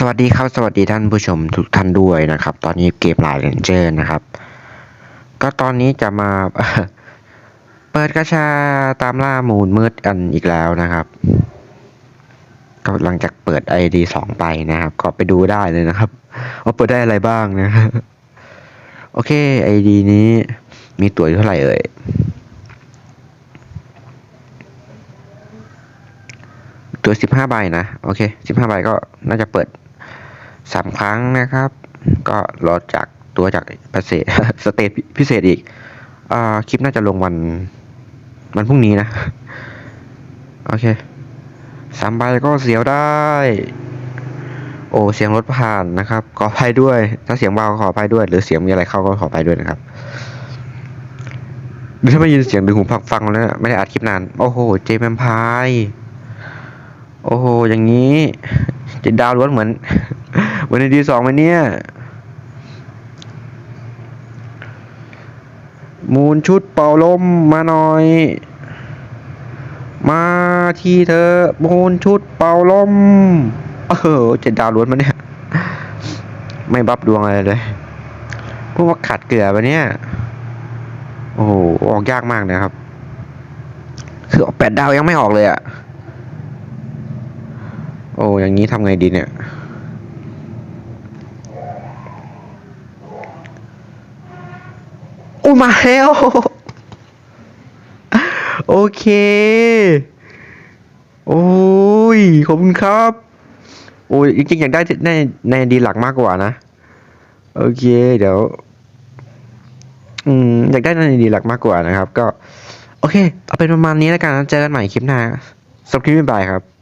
สวัสดีครับ สวัสดีท่านผู้ชมทุกท่านด้วยนะครับ ตอนนี้เกมไลน์เรนเจอร์นะครับ ก็ตอนนี้จะมาเปิดกระชาตามล่ามูลมืดกันอีกแล้วนะครับก็หลังจากเปิด ID สองไปนะครับ ก็ไปดูได้เลยนะครับ ว่าเปิดได้อะไรบ้างนะโอเค ID นี้มีตั๋วเท่าไหร่เอ่ยตัวสิบห้าใบนะ โอเคสิบห้าใบก็น่าจะเปิด สามครั้งนะครับ ก็รอจากตัวจากพิเศษสเตทพิเศษอีกอคลิปน่าจะลงวันวันพรุ่งนี้นะ โอเคสามใบก็เสียวได้ โอ้เสียงรถผ่านนะครับ ขออภัยด้วย ถ้าเสียงเบาขออภัยด้วย หรือเสียงมีอะไรเข้าก็ขออภัยด้วยนะครับหรือถ้าไม่ยินเสียงดึงหูฟังฟังแล้วนะไม่ได้อัดคลิปนาน โอ้โห เจมแอมพาย โอ้โห อย่างนี้ จะดาวล้วนเหมือน เหมือนในดีสองไหมเนี่ยมูลชุดเป่าลมมาหน่อย มาทีเธอ มูลชุดเป่าลม เออจะดาวล้วนมาเนี่ย ไม่บับดวงอะไรเลยพวกว่าขัดเกลือปะเนี่ย โอ้โห ออกยากมากนะครับ คือออกแปดดาวยังไม่ออกเลยอะ โอ้อย่างนี้ทำไงดีเนี่ย โอ้มาแล้ว โอเค โอ้ย ขอบคุณครับ โอ้ยจริงๆอยากได้ในในดีหลักมากกว่านะ โอเค เดี๋ยว อืม อยากได้ในดีหลักมากกว่านะครับ ก็ โอเค เอาเป็นประมาณนี้แล้วกันเจอกันใหม่คลิปหน้าสำหรับคลิปบายครับ